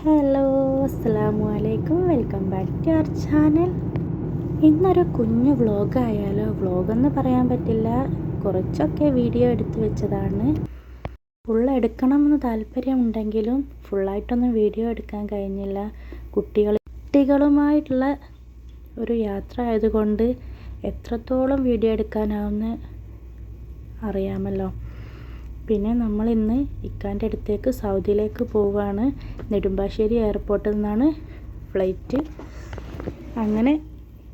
Hello അസ്സാം വലൈക്കും welcome back to our channel. ഇന്നൊരു കുഞ്ഞു വ്ളോഗ് ആയാലോ വ്ളോഗെന്ന് പറയാൻ പറ്റില്ല. കുറച്ചൊക്കെ വീഡിയോ എടുത്തു വെച്ചതാണ്. ഫുൾ എടുക്കണമെന്ന് താല്പര്യമുണ്ടെങ്കിലും ഫുള്ളായിട്ടൊന്നും വീഡിയോ എടുക്കാൻ കഴിഞ്ഞില്ല. കുട്ടികൾ കുട്ടികളുമായിട്ടുള്ള ഒരു യാത്ര ആയതുകൊണ്ട് എത്രത്തോളം വീഡിയോ എടുക്കാനാവുന്ന അറിയാമല്ലോ. പിന്നെ നമ്മൾ ഇന്ന് ഇക്കാന്റെ അടുത്തേക്ക് സൗദിയിലേക്ക് പോവുകയാണ് നെടുമ്പാശ്ശേരി എയർപോർട്ടിൽ നിന്നാണ് ഫ്ലൈറ്റ്. അങ്ങനെ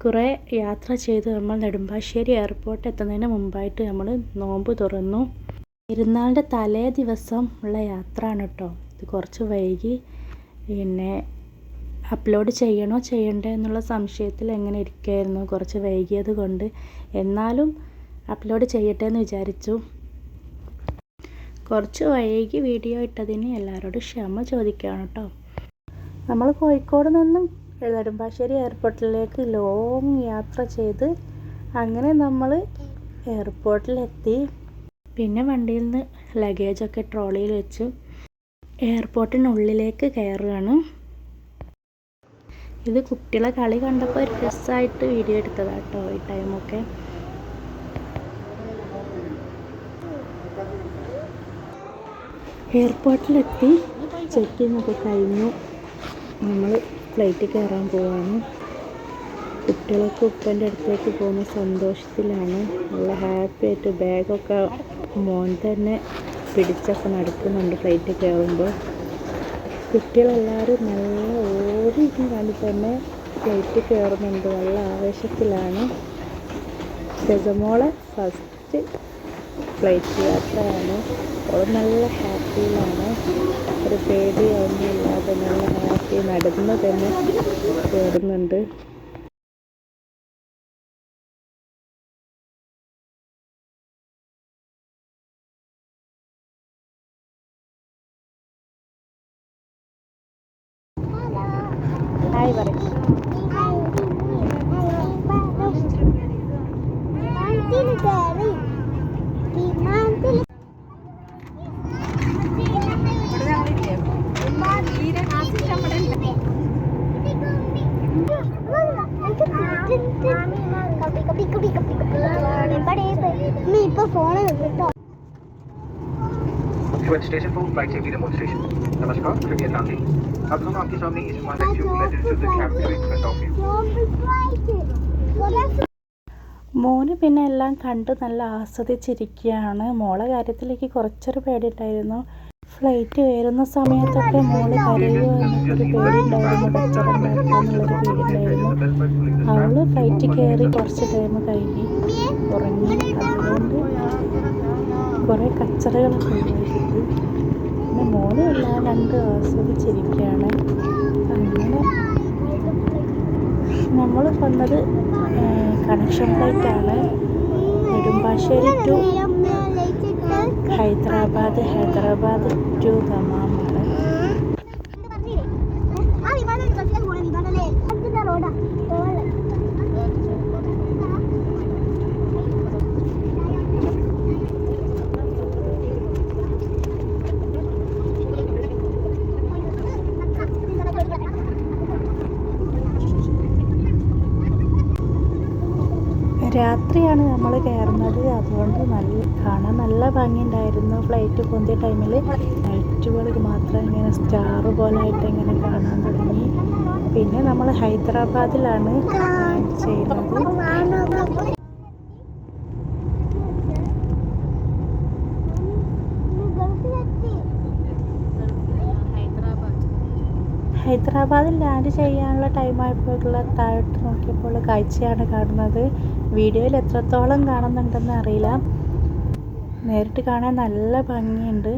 കുറേ യാത്ര ചെയ്ത് നമ്മൾ നെടുമ്പാശ്ശേരി എയർപോർട്ട് എത്തുന്നതിന് മുമ്പായിട്ട് നമ്മൾ നോമ്പ് തുറന്നു. പെരുന്നാളിന്റെ തലേ ദിവസം ഉള്ള യാത്ര ആണ് കേട്ടോ ഇത് കുറച്ച് വൈകി. പിന്നെ അപ്ലോഡ് ചെയ്യണോ ചെയ്യണ്ടേ എന്നുള്ള സംശയത്തിൽ എങ്ങനെ ഇരിക്കുകയായിരുന്നു കുറച്ച് വൈകിയത് കൊണ്ട്. എന്നാലും അപ്ലോഡ് ചെയ്യട്ടെ എന്ന് വിചാരിച്ചു. കുറച്ച് വൈകി വീഡിയോ ഇട്ടതിന് എല്ലാവരോടും ക്ഷമ ചോദിക്കുകയാണ് കേട്ടോ. നമ്മൾ കോഴിക്കോട് നിന്നും നെടുമ്പാശ്ശേരി എയർപോർട്ടിലേക്ക് ലോങ് യാത്ര ചെയ്ത് അങ്ങനെ നമ്മൾ എയർപോർട്ടിലെത്തി പിന്നെ വണ്ടിയിൽ നിന്ന് ലഗേജൊക്കെ ട്രോളിയിൽ വെച്ചു എയർപോർട്ടിനുള്ളിലേക്ക് കയറുകയാണ്. ഇത് കുട്ടികളെ കളി കണ്ടപ്പോൾ ഒരു രസമായിട്ട് വീഡിയോ എടുത്തതാട്ടോ ഈ ടൈമൊക്കെ എയർപോർട്ടിലെത്തി ചെക്ക് ഒക്കെ കഴിഞ്ഞു. നമ്മൾ ഫ്ലൈറ്റിൽ കയറാൻ പോവാണ്. കുട്ടികളൊക്കെ ഉപ്പന്റെ അടുത്തേക്ക് പോകുന്ന സന്തോഷത്തിലാണ്. നല്ല ഹാപ്പി ആയിട്ട് ബാഗൊക്കെ മോൻ തന്നെ പിടിച്ചൊക്കെ നടക്കുന്നുണ്ട് ഫ്ലൈറ്റ് കയറുമ്പോൾ. കുട്ടികളെല്ലാവരും നല്ല ഓടിയിട്ടും കണ്ടി തന്നെ ഫ്ലൈറ്റിൽ കയറുന്നുണ്ട്. നല്ല ആവേശത്തിലാണ്. ഗജമോളെ ഫസ്റ്റ് ഫ്ലൈറ്റ് യാത്രയാണ്. അവൾ നല്ല ഹാപ്പിയിലാണ് ഒരു പേടിയൊന്നുമില്ലാതെ നല്ല ഹാപ്പി നടന്ന് തന്നെ കയറുന്നുണ്ട് Short station for flight safety demonstration. Namaskar, Premier Gandhi. अब हम आपके सामने इस मानक tube letter to the captain in front of you. മോന് പിന്നെ എല്ലാം കണ്ട് നല്ല ആസ്വദിച്ചിരിക്കുകയാണ് മോളെ കാര്യത്തിലേക്ക് കുറച്ചൊരു പേടിയുണ്ടായിരുന്നു ഫ്ലൈറ്റ് കയറുന്ന സമയത്തൊക്കെ മോള് കരയുമോ എന്നൊരു പേടിയുണ്ടായിരുന്നു കച്ചറുണ്ടാക്കുമോ എന്നുള്ളൊരു പേടിയുണ്ടായിരുന്നു അവള് ഫ്ലൈറ്റ് കയറി കുറച്ച് ടൈം കഴിഞ്ഞ് ഉറങ്ങി അതുകൊണ്ട് കുറേ കച്ചറകളൊക്കെ ഉണ്ടായിരുന്നു പിന്നെ മോന് എല്ലാം കണ്ട് ആസ്വദിച്ചിരിക്കുകയാണ്. അങ്ങനെ നമ്മൾ വന്നത് കണക്ഷൻ ഫ്ലൈറ്റാണ് നെടുമ്പാശ്ശേരി ടു ഹൈദരാബാദ് ഹൈദരാബാദ് ടു ദമാമാണ് രാത്രിയാണ് നമ്മൾ കയറുന്നത് അതുകൊണ്ട് നല്ല കാണാൻ നല്ല ഭംഗിയുണ്ടായിരുന്നു ഫ്ലൈറ്റ് പൊന്തിയ ടൈമിൽ ലൈറ്റുകൾ മാത്രം ഇങ്ങനെ സ്റ്റാർ പോലെ ആയിട്ട് ഇങ്ങനെ കാണാൻ തുടങ്ങി. പിന്നെ നമ്മൾ ഹൈദരാബാദിലാണ് ചെയ്യുന്നത് ഹൈദരാബാദിൽ ലാൻഡ് ചെയ്യാനുള്ള ടൈമായപ്പോഴുള്ള താഴോട്ട് നോക്കിയപ്പോൾ കാഴ്ചയാണ് കാണുന്നത്. വീഡിയോയിൽ എത്രത്തോളം കാണുന്നുണ്ടെന്ന് അറിയില്ല. നേരിട്ട് കാണാൻ നല്ല ഭംഗിയുണ്ട്.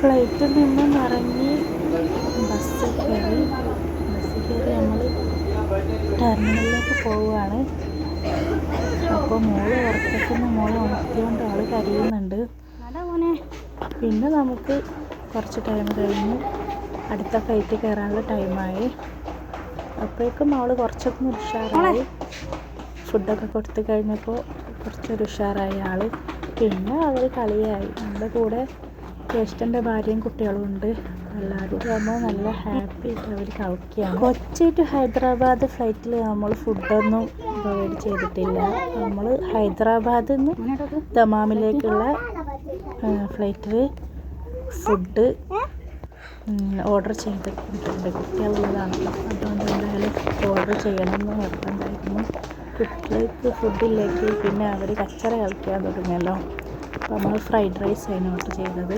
ഫ്ലൈറ്റിൽ നിന്നും ഇറങ്ങി ബസ്സിൽ കയറി ബസ്സിൽ കയറി നമ്മൾ ടെർമിനലിലേക്ക് പോവുകയാണ്. അപ്പോൾ മോൾ ഉറക്കത്തിന് മോളെ ഉണർത്തിയോണ്ട് ആൾ കരയുന്നുണ്ട്. പിന്നെ നമുക്ക് കുറച്ച് ടൈം കഴിഞ്ഞ് അടുത്ത ഫ്ലൈറ്റ് കയറാനുള്ള ടൈമായി അപ്പോഴേക്കും അവൾ കുറച്ചൊക്കെ ഉഷാറായി. ഫുഡൊക്കെ കൊടുത്തു കഴിഞ്ഞപ്പോൾ കുറച്ചൊരു ഉഷാറായി ആൾ പിന്നെ അവർ കളിയായി. നമ്മുടെ കൂടെ ജ്യേഷ്ഠന്റെ ഭാര്യയും കുട്ടികളും ഉണ്ട്. എല്ലാവരും നല്ല ഹാപ്പി ആയിട്ട് അവർ കളിക്കുകയാണ് കൊച്ചി ടു ഹൈദരാബാദ് ഫ്ലൈറ്റിൽ നമ്മൾ ഫുഡൊന്നും പ്രൊവൈഡ് ചെയ്തിട്ടില്ല. നമ്മൾ ഹൈദരാബാദിൽ നിന്ന് ദമാമിലേക്കുള്ള ഫ്ലൈറ്റിൽ ഫുഡ് ഓർഡർ ചെയ്തിട്ടുണ്ട്. കുട്ടികളുള്ളതാണല്ലോ. അതുകൊണ്ട് എന്തായാലും ഓർഡർ ചെയ്യണമെന്ന് നിർബന്ധമായിരുന്നു. കുട്ടികൾക്ക് ഫുഡില്ലെങ്കിൽ പിന്നെ അവർ കച്ചറ കളിക്കാൻ തുടങ്ങിയല്ലോ നമ്മൾ ഫ്രൈഡ് റൈസ് ആണ് ഓർഡർ ചെയ്തത്.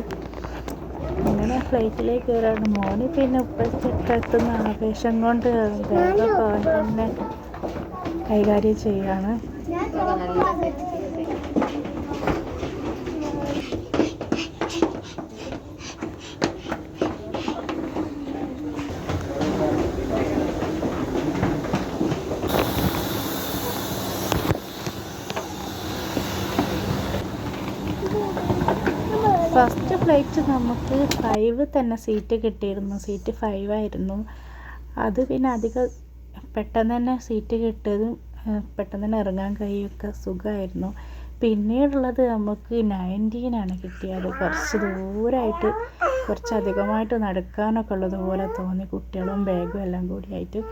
അങ്ങനെ ഫ്ലൈറ്റിലേക്ക് കയറാണ്. മോന് പിന്നെ ഉപ്പച്ചൊക്കെ എത്തുന്ന ആവേശം കൊണ്ട് അവൻ തന്നെ കൈകാര്യം ചെയ്യാണ് ഫസ്റ്റ് ഫ്ലൈറ്റ് നമുക്ക് ഫൈവ് തന്നെ സീറ്റ് കിട്ടിയിരുന്നു. സീറ്റ് ഫൈവ് ആയിരുന്നു. അത് പിന്നെ അധികം പെട്ടെന്ന് തന്നെ സീറ്റ് കിട്ടിയതും പെട്ടെന്ന് തന്നെ ഇറങ്ങാൻ കഴിയൊക്കെ സുഖമായിരുന്നു. പിന്നീടുള്ളത് നമുക്ക് നയന്റീനാണ് കിട്ടിയത്. കുറച്ച് ദൂരമായിട്ട് കുറച്ച് അധികമായിട്ട് നടക്കാനൊക്കെ ഉള്ളതുപോലെ തോന്നി. കുട്ടികളും ബാഗും എല്ലാം കൂടിയായിട്ട്.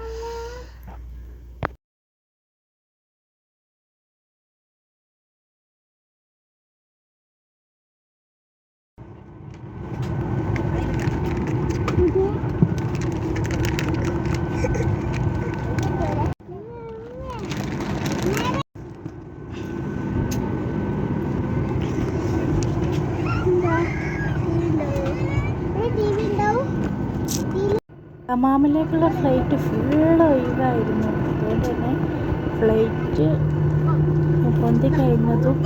ദമാമിലേക്കുള്ള ഫ്ലൈറ്റ് ഫുള്ള് ഒഴിവായിരുന്നു. അതുകൊണ്ട് തന്നെ ഫ്ലൈറ്റ് പൊന്തി കഴിഞ്ഞതും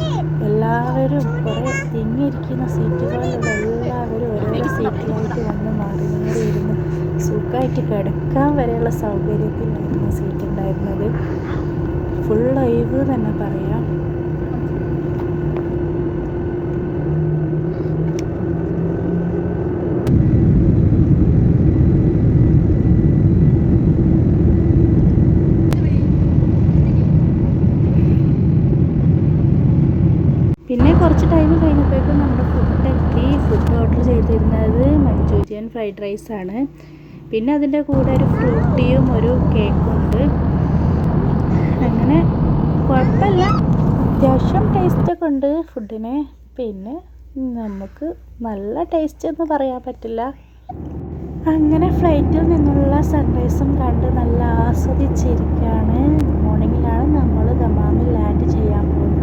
എല്ലാവരും കുറെ തിങ്ങിയിരിക്കുന്ന സീറ്റുകളിലുള്ള എല്ലാവരും ഓരോരോ സീറ്റിലായിട്ട് വന്ന് മാറി മാറി ഇരുന്ന് സുഖമായിട്ട് കിടക്കാൻ വരെയുള്ള സൗകര്യത്തിലായിരുന്നു സീറ്റ് ഉണ്ടായിരുന്നത്. ഫുൾ ഒഴിവ് തന്നെ പറയാം പിന്നെ കുറച്ച് ടൈം കഴിഞ്ഞപ്പോഴേക്കും നമ്മുടെ ഫുഡ് എത്തി ഫുഡ് ഓർഡർ ചെയ്തിരുന്നത് മഞ്ചൂരിയൻ ഫ്രൈഡ് ആണ് പിന്നെ അതിന്റെ കൂടെ ഒരു ഫ്രൂട്ടിയും ഒരു കേക്കും ഉണ്ട് അങ്ങനെ കുഴപ്പമില്ല. അത്യാവശ്യം ടേസ്റ്റൊക്കെ ഉണ്ട് ഫുഡിന്. പിന്നെ നമുക്ക് നല്ല ടേസ്റ്റ് എന്ന് പറയാൻ പറ്റില്ല. അങ്ങനെ ഫ്ലൈറ്റിൽ നിന്നുള്ള സൺറൈസും കണ്ട് നല്ല ആസ്വദിച്ചിരിക്കുകയാണ്. മോർണിംഗിലാണ് നമ്മൾ ദമാമിൽ ലാൻഡ് ചെയ്യാൻ പോകുന്നത്.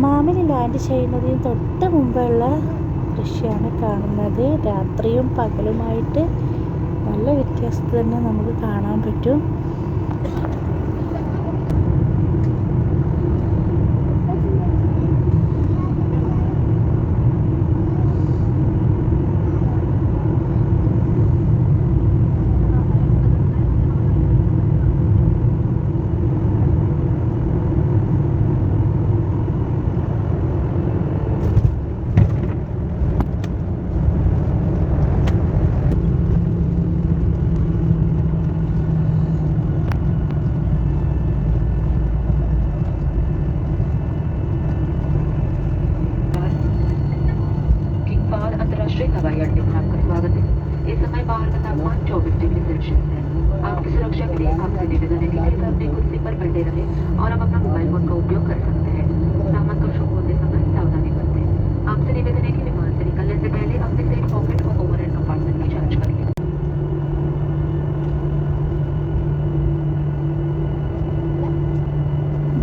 ദമാമിൽ ലാൻഡ് ചെയ്യുന്നതിന് തൊട്ട് മുമ്പുള്ള ദൃശ്യമാണ് കാണുന്നത്. രാത്രിയും പകലുമായിട്ട് നല്ല വ്യത്യാസത്തിൽ തന്നെ നമുക്ക് കാണാൻ പറ്റും. तापमान 24 डिग्री सेल्सियस है आपकी सुरक्षा के लिए आपसे निवेदन है कि कृपया अपनी कुर्सी पर बैठे रहें और आप अपना मोबाइल फोन का उपयोग कर सकते हैं सामान को शो होते समय सावधानी बरतें आपसे निवेदन है कि विमान से निकलने से पहले अपने सीट पॉकेट और ओवरहेड कंपार्टमेंट की जांच कर लें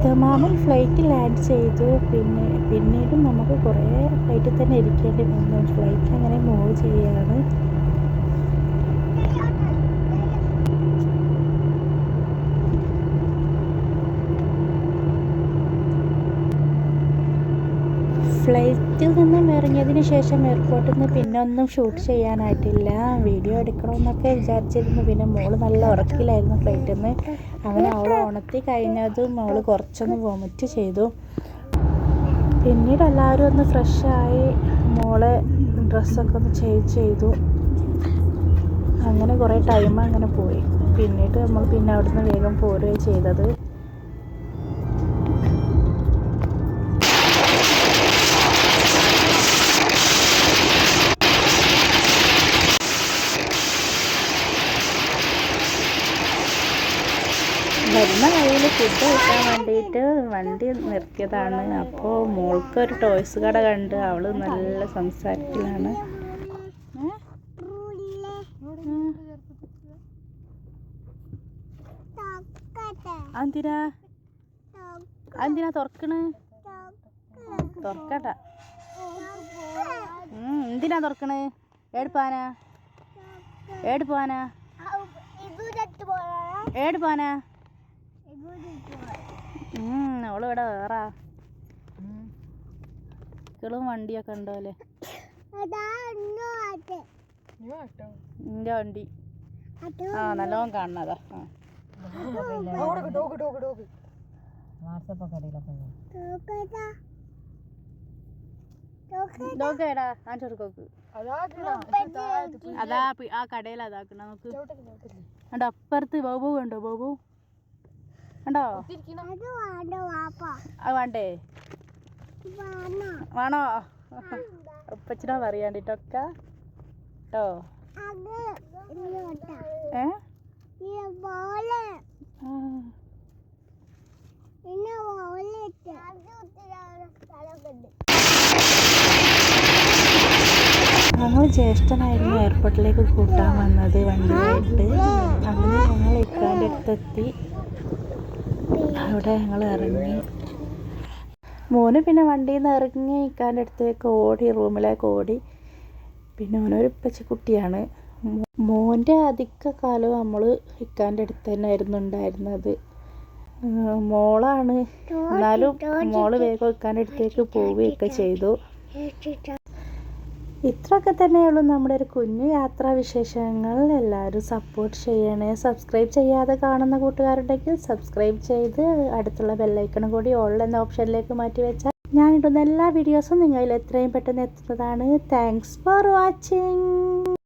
ദമാമിൽ ഫ്ലൈറ്റ് ലാൻഡ് ചെയ്തു പിന്നെ പിന്നീടും നമുക്ക് കുറേ ഫ്ലൈറ്റിൽ തന്നെ ഇരിക്കേണ്ടി വന്നു ഫ്ലൈറ്റ് അങ്ങനെ മൂവ് ചെയ്യുകയാണ് ഫ്ലൈറ്റിൽ നിന്നും ഇറങ്ങിയതിന് ശേഷം എയർപോർട്ടിൽ നിന്ന് പിന്നെ ഒന്നും ഷൂട്ട് ചെയ്യാനായിട്ടില്ല. വീഡിയോ എടുക്കണമെന്നൊക്കെ വിചാരിച്ചിരുന്നു. പിന്നെ മോൾ നല്ല ഉറക്കിലായിരുന്നു ഫ്ലൈറ്റിൽ നിന്ന്. അങ്ങനെ അവൾ ഉണർത്തി കഴിഞ്ഞതും മോൾ കുറച്ചൊന്ന് വൊമിറ്റ് ചെയ്തു. പിന്നീട് എല്ലാവരും ഒന്ന് ഫ്രഷായി മോളെ ഡ്രസ്സൊക്കെ ഒന്ന് ചേഞ്ച് ചെയ്തു. അങ്ങനെ കുറേ ടൈം അങ്ങനെ പോയി. പിന്നീട് നമ്മൾ പിന്നെ അവിടുന്ന് വേഗം പോരുകയും ചെയ്തത്. ഫുഡ് കഴിക്കാൻ വേണ്ടിയിട്ട് വണ്ടി നിർത്തിയതാണ്. അപ്പോൾ മോൾക്ക് ഒരു ടോയ്സ് കട കണ്ട് അവൾ നല്ല സംസാരത്തിലാണ് എന്തിനാ എന്തിനാ തുറക്കണ്? തുറക്കട്ട. എന്തിനാ തുറക്കണ്? ഏട് പോവാനാ? ഏട് പോവാനാ വേറാ. പോവാനാ ഉം, അവൾ ഇവിടെ വേറെ ഇക്കളും വണ്ടിയൊക്കെ ഉണ്ടോ അല്ലേ നിന്റെ വണ്ടി. ആ നല്ലോണം കാണണതാ. അതാ ആ കടയിൽ അതാക്കണ നമുക്ക് കണ്ടോ അപ്പുറത്ത് ബോബു കണ്ടോ ബോബു കണ്ടോ? അത് വേണ്ടേ വേണോ. ഉപ്പച്ചിനോ പറയാണ്ടിട്ടൊക്കെ. കേട്ടോ? ഏ? ആ. ഞങ്ങൾ ജ്യേഷ്ഠനായിരുന്നു എയർപോർട്ടിലേക്ക് കൂട്ടാൻ വന്നത് വണ്ടിയായിട്ട് അങ്ങനെ ഞങ്ങൾ ഇക്കാന്റെ അടുത്തെത്തി. അവിടെ ഞങ്ങൾ ഇറങ്ങി. മോന് പിന്നെ വണ്ടിയിൽ നിന്ന് ഇറങ്ങി ഇക്കാന്റെ അടുത്തേക്ക് ഓടി റൂമിലേക്ക് ഓടി. പിന്നെ മോനൊരു പച്ചക്കുട്ടിയാണ് മോന്റെ അധിക കാലം നമ്മൾ ഇക്കാന്റെ അടുത്ത് തന്നെ ആയിരുന്നു ഉണ്ടായിരുന്നത്. മോളാണ്. എന്നാലും മോൾ വേഗം ഇക്കാന്റെ അടുത്തേക്ക് പോവുകയൊക്കെ ചെയ്തു. ഇത്രയൊക്കെ തന്നെയുള്ളൂ നമ്മുടെ ഒരു കുഞ്ഞു യാത്രാ വിശേഷങ്ങൾ. എല്ലാവരും സപ്പോർട്ട് ചെയ്യണേ. സബ്സ്ക്രൈബ് ചെയ്യാതെ കാണുന്ന കൂട്ടുകാരുണ്ടെങ്കിൽ സബ്സ്ക്രൈബ് ചെയ്ത് അടുത്തുള്ള ബെല്ലൈക്കണം കൂടി ഓൾ എന്ന ഓപ്ഷനിലേക്ക് മാറ്റി വെച്ചാൽ ഞാനിടുന്ന എല്ലാ വീഡിയോസും നിങ്ങളിൽ എത്രയും പെട്ടെന്ന് എത്തുന്നതാണ്. Thanks for watching